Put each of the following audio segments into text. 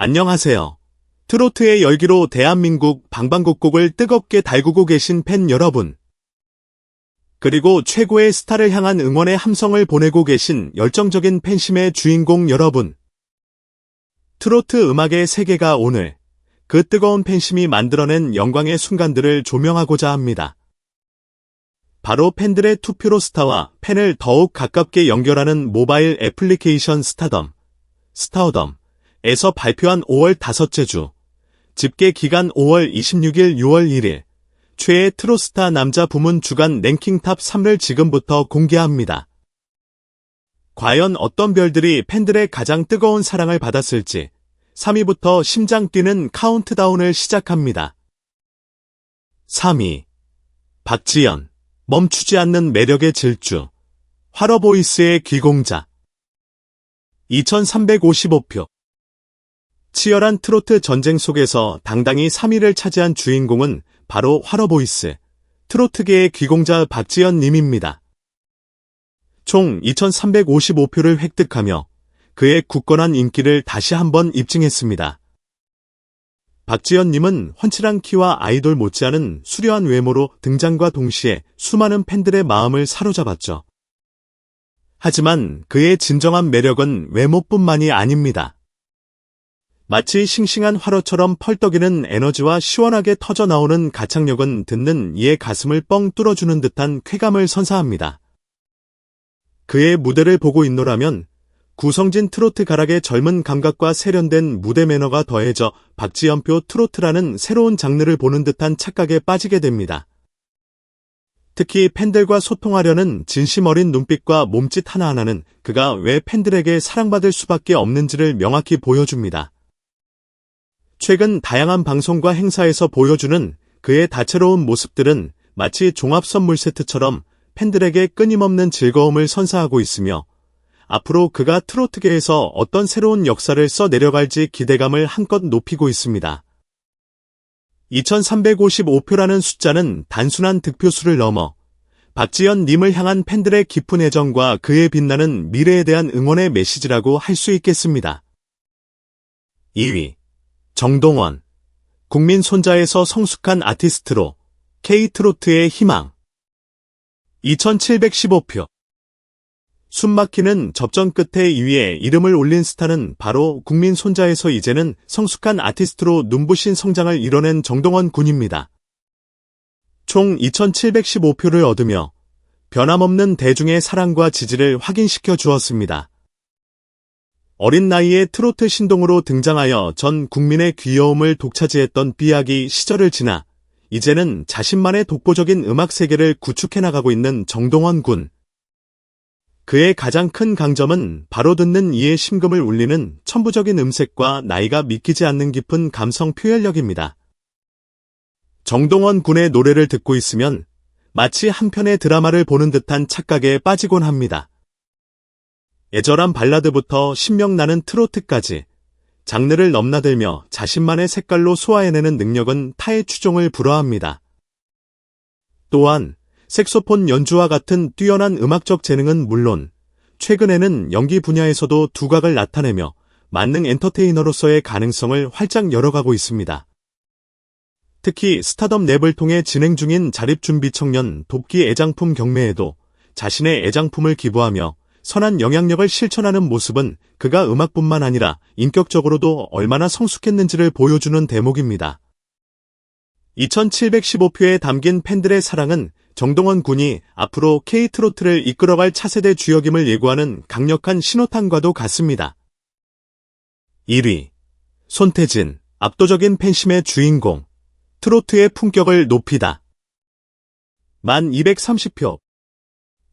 안녕하세요. 트로트의 열기로 대한민국 방방곡곡을 뜨겁게 달구고 계신 팬 여러분. 그리고 최고의 스타를 향한 응원의 함성을 보내고 계신 열정적인 팬심의 주인공 여러분. 트로트 음악의 세계가 오늘 그 뜨거운 팬심이 만들어낸 영광의 순간들을 조명하고자 합니다. 바로 팬들의 투표로 스타와 팬을 더욱 가깝게 연결하는 모바일 애플리케이션 스타덤, 스타어덤 에서 발표한 5월 다섯째 주, 집계 기간 5월 26일 6월 1일, 최애 트로스타 남자 부문 주간 랭킹 탑 3를 지금부터 공개합니다. 과연 어떤 별들이 팬들의 가장 뜨거운 사랑을 받았을지 3위부터 심장 뛰는 카운트다운을 시작합니다. 3위 박지연 멈추지 않는 매력의 질주 화러보이스의 귀공자 2355표 치열한 트로트 전쟁 속에서 당당히 3위를 차지한 주인공은 바로 화러보이스, 트로트계의 귀공자 박지연 님입니다. 총 2355표를 획득하며 그의 굳건한 인기를 다시 한번 입증했습니다. 박지연 님은 훤칠한 키와 아이돌 못지않은 수려한 외모로 등장과 동시에 수많은 팬들의 마음을 사로잡았죠. 하지만 그의 진정한 매력은 외모뿐만이 아닙니다. 마치 싱싱한 화로처럼 펄떡이는 에너지와 시원하게 터져 나오는 가창력은 듣는 이의 가슴을 뻥 뚫어주는 듯한 쾌감을 선사합니다. 그의 무대를 보고 있노라면 구성진 트로트 가락의 젊은 감각과 세련된 무대 매너가 더해져 박지연표 트로트라는 새로운 장르를 보는 듯한 착각에 빠지게 됩니다. 특히 팬들과 소통하려는 진심 어린 눈빛과 몸짓 하나하나는 그가 왜 팬들에게 사랑받을 수밖에 없는지를 명확히 보여줍니다. 최근 다양한 방송과 행사에서 보여주는 그의 다채로운 모습들은 마치 종합 선물 세트처럼 팬들에게 끊임없는 즐거움을 선사하고 있으며 앞으로 그가 트로트계에서 어떤 새로운 역사를 써 내려갈지 기대감을 한껏 높이고 있습니다. 2355표라는 숫자는 단순한 득표수를 넘어 박지연 님을 향한 팬들의 깊은 애정과 그의 빛나는 미래에 대한 응원의 메시지라고 할 수 있겠습니다. 2위 정동원 국민 손자에서 성숙한 아티스트로 K트로트의 희망 2715표 숨막히는 접전 끝에 2위에 이름을 올린 스타는 바로 국민 손자에서 이제는 성숙한 아티스트로 눈부신 성장을 이뤄낸 정동원 군입니다. 총 2715표를 얻으며 변함없는 대중의 사랑과 지지를 확인시켜 주었습니다. 어린 나이에 트로트 신동으로 등장하여 전 국민의 귀여움을 독차지했던 삐약이 시절을 지나 이제는 자신만의 독보적인 음악 세계를 구축해 나가고 있는 정동원 군. 그의 가장 큰 강점은 바로 듣는 이의 심금을 울리는 천부적인 음색과 나이가 믿기지 않는 깊은 감성 표현력입니다. 정동원 군의 노래를 듣고 있으면 마치 한 편의 드라마를 보는 듯한 착각에 빠지곤 합니다. 애절한 발라드부터 신명나는 트로트까지 장르를 넘나들며 자신만의 색깔로 소화해내는 능력은 타의 추종을 불허합니다. 또한 색소폰 연주와 같은 뛰어난 음악적 재능은 물론 최근에는 연기 분야에서도 두각을 나타내며 만능 엔터테이너로서의 가능성을 활짝 열어가고 있습니다. 특히 스타덤 랩을 통해 진행 중인 자립준비 청년 돕기 애장품 경매에도 자신의 애장품을 기부하며 선한 영향력을 실천하는 모습은 그가 음악뿐만 아니라 인격적으로도 얼마나 성숙했는지를 보여주는 대목입니다. 2715표에 담긴 팬들의 사랑은 정동원 군이 앞으로 K트로트를 이끌어갈 차세대 주역임을 예고하는 강력한 신호탄과도 같습니다. 1위 손태진 압도적인 팬심의 주인공 트로트의 품격을 높이다. 만 230표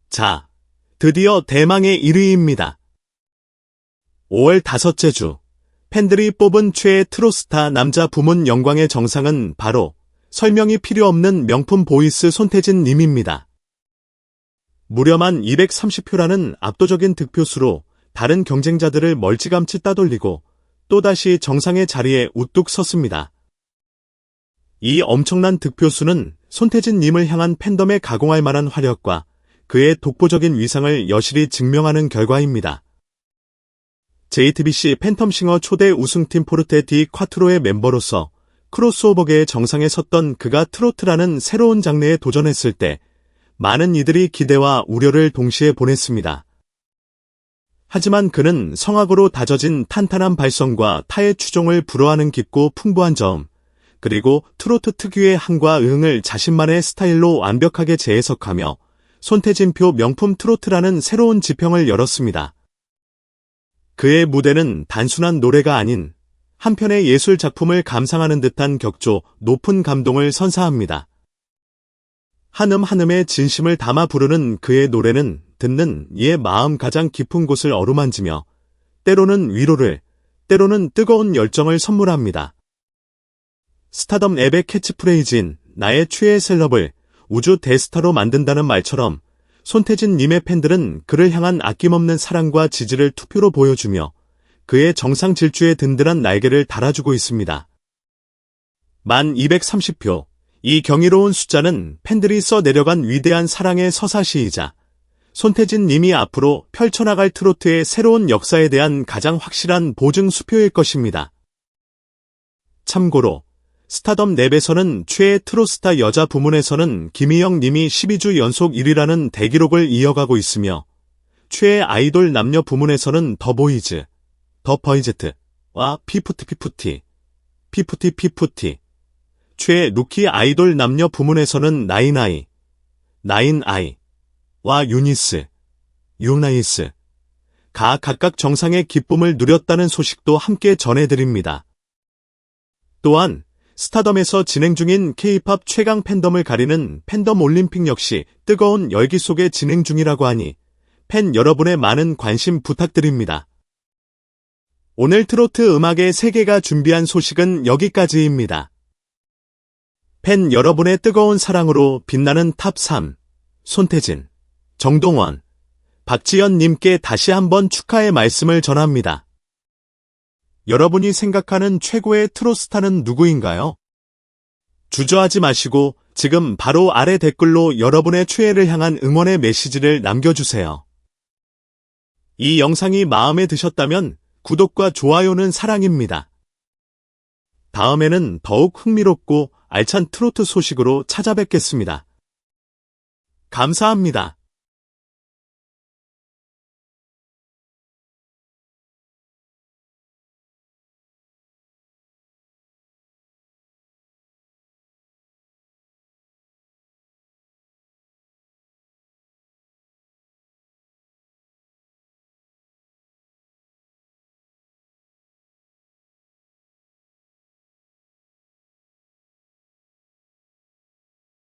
자, 드디어 대망의 1위입니다. 5월 다섯째 주, 팬들이 뽑은 최애 트로스타 남자 부문 영광의 정상은 바로 설명이 필요 없는 명품 보이스 손태진 님입니다. 무려만 230표라는 압도적인 득표수로 다른 경쟁자들을 멀찌감치 따돌리고 또다시 정상의 자리에 우뚝 섰습니다. 이 엄청난 득표수는 손태진 님을 향한 팬덤에 가공할 만한 화력과 그의 독보적인 위상을 여실히 증명하는 결과입니다. JTBC 팬텀싱어 초대 우승팀 포르테 디 콰트로의 멤버로서 크로스오버계의 정상에 섰던 그가 트로트라는 새로운 장르에 도전했을 때 많은 이들이 기대와 우려를 동시에 보냈습니다. 하지만 그는 성악으로 다져진 탄탄한 발성과 타의 추종을 불허하는 깊고 풍부한 점, 그리고 트로트 특유의 한과 응을 자신만의 스타일로 완벽하게 재해석하며 손태진표 명품 트로트라는 새로운 지평을 열었습니다. 그의 무대는 단순한 노래가 아닌 한편의 예술 작품을 감상하는 듯한 격조, 높은 감동을 선사합니다. 한음 한음의 진심을 담아 부르는 그의 노래는 듣는 이의 마음 가장 깊은 곳을 어루만지며 때로는 위로를, 때로는 뜨거운 열정을 선물합니다. 스타덤 앱의 캐치프레이즈인 나의 최애 셀럽을 우주 대스타로 만든다는 말처럼 손태진 님의 팬들은 그를 향한 아낌없는 사랑과 지지를 투표로 보여주며 그의 정상 질주에 든든한 날개를 달아주고 있습니다. 만 230표. 이 경이로운 숫자는 팬들이 써 내려간 위대한 사랑의 서사시이자 손태진 님이 앞으로 펼쳐나갈 트로트의 새로운 역사에 대한 가장 확실한 보증 수표일 것입니다. 참고로 스타덤 랩에서는 최애 트로스타 여자 부문에서는 김희영 님이 12주 연속 1위라는 대기록을 이어가고 있으며 최애 아이돌 남녀 부문에서는 더보이즈, 더버이제트와 피프티 피프티, 피프티 피프티, 최애 루키 아이돌 남녀 부문에서는 나인아이, 나인아이와 유니스, 유나이스, 가 각각 정상의 기쁨을 누렸다는 소식도 함께 전해드립니다. 또한 스타덤에서 진행 중인 K-팝 최강 팬덤을 가리는 팬덤 올림픽 역시 뜨거운 열기 속에 진행 중이라고 하니 팬 여러분의 많은 관심 부탁드립니다. 오늘 트로트 음악의 세계가 준비한 소식은 여기까지입니다. 팬 여러분의 뜨거운 사랑으로 빛나는 탑 3, 손태진, 정동원, 박지연님께 다시 한번 축하의 말씀을 전합니다. 여러분이 생각하는 최고의 트로스타는 누구인가요? 주저하지 마시고 지금 바로 아래 댓글로 여러분의 최애를 향한 응원의 메시지를 남겨주세요. 이 영상이 마음에 드셨다면 구독과 좋아요는 사랑입니다. 다음에는 더욱 흥미롭고 알찬 트로트 소식으로 찾아뵙겠습니다. 감사합니다.